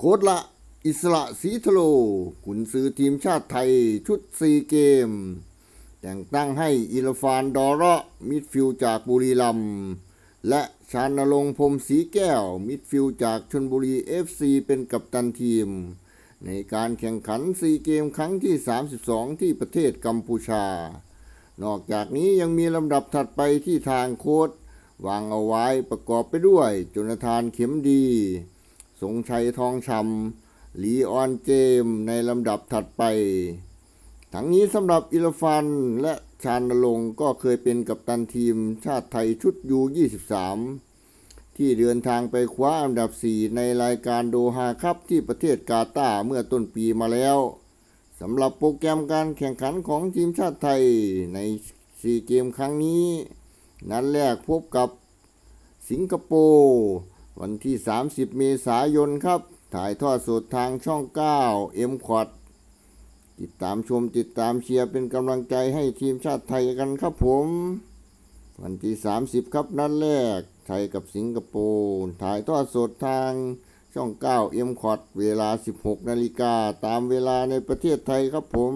โค้ดละ อิสระศรีทโลกุนซือทีมชาติไทยชุดซีเกม แต่งตั้งให้อิลฟานดอร์มิดฟิลจากบุรีรัมย์และชานรงค์พรมศรีแก้ว มิดฟิลจากชนบุรีเอฟซีเป็นกัปตันทีม ในการแข่งขันซีเกมครั้งที่ 32 ที่ประเทศกัมพูชา นอกจากนี้ยังมีลำดับถัดไปที่ทางโค้ดวางเอาไว้ประกอบไปด้วยโจนาธานเข็มดี สงชัยทองชำลีออนเจม ในลำดับถัดไป ทั้งนี้สำหรับอิลฟันและชาญนรงก็เคยเป็นกัปตันทีมชาติไทยชุดยู23 ที่เดินทางไปคว้าอันดับ 4 ในรายการโดฮาคัพที่ประเทศกาตาร์เมื่อต้นปีมาแล้วสำหรับโปรแกรมการแข่งขันของทีมชาติไทยในซีเกมครั้งนี้ นัดแรกพบกับสิงคโปร์ วันที่ 30 เมษายนครับ ถ่ายทอดสดทางช่อง9เอ็มคอดติดตามชมติดตามเชียร์เป็นกำลังใจให้ทีมชาติไทยกันครับผม วันที่ 30 ครับนัดแรก ไทยกับสิงคโปร์ถ่ายทอดสดทางช่อง9เอ็มคอดเวลา 16 นาฬิกาตามเวลาในประเทศไทยครับผม